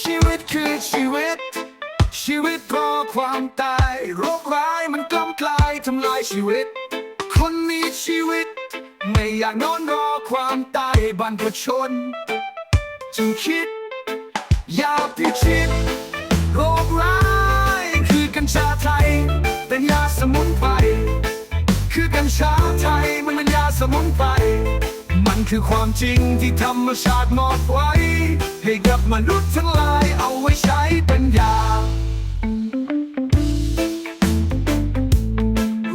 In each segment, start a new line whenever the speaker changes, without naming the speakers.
ชีวิตคือชีวิตก็ความตายโรคร้ายมันกล้ำกลายทำลายชีวิต คนมีชีวิต ไม่อยากนอนรอความตายบรรพชน จึงคิด อย่าพิชิตโรคร้ายคือกัญชาไทย เป็นยาสมุนไพรคือกัญชาไทยมันเป็นยาสมุนไพร คือความจริงที่ธรรมชาติมอบไว้ ให้กับมนุษย์ทั้งหลายเอาไว้ใช้เป็นยา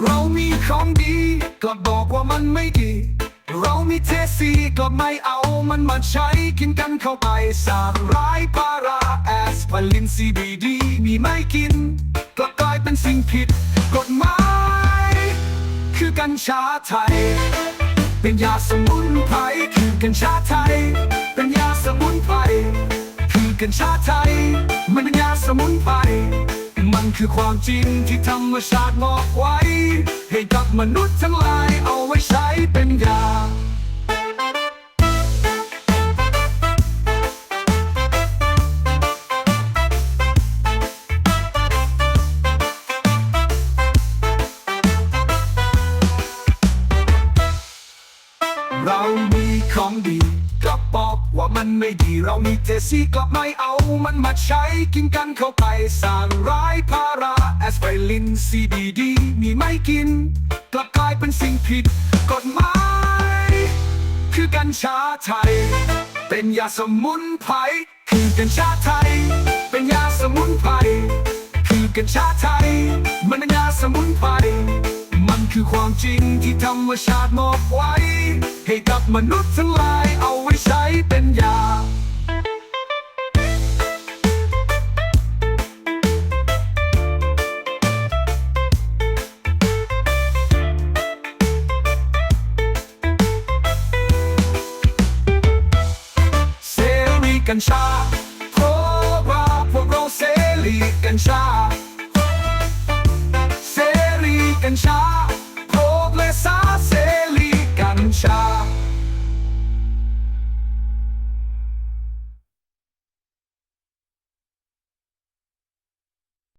เรามีของดีกลับอกว่ามันไม่ดี เรามีเทสีกลับไม่เอามันมาใช้กินกันเข้าไปสร้างร้ายปาราแอสพาลินซีบีดีมีไม่กินกลับกลายเป็นสิ่งผิด กฎหมาย คือกัญชาไทย เป็นยาสมุนไพรคือกัญชาไทย เป็นยาสมุนไพรคือกัญชาไทย มันเป็นยาสมุนไพรมันคือความจริงที่ธรรมชาติมอบไว้ ให้กับมนุษย์ทั้งหลายเอาไว้ใช้ เรามีของดีกลับบอกว่ามันไม่ดี เรามีเทซี่กลับไม่เอามันมาใช้กินกันเข้าไปสร้างร้ายพาราแอสไพรินซีบีดีมีไม่กิน กลับกลายเป็นสิ่งผิดกฎหมาย คือกัญชาไทย เป็นยาสมุนไพรคือกัญชาไทย เป็นยาสมุนไพรคือกัญชาไทย มันเป็นยาสมุนไพรมันคือความจริงที่ธรรมชาติมอบไว้ ให้กับมนุษย์ทั้งหลายเอาไว้ใช้เป็นยา เสรีกัญชาเพราะว่าพวกเราเสรีกัญชา เสรีกัญชาโปรดและสา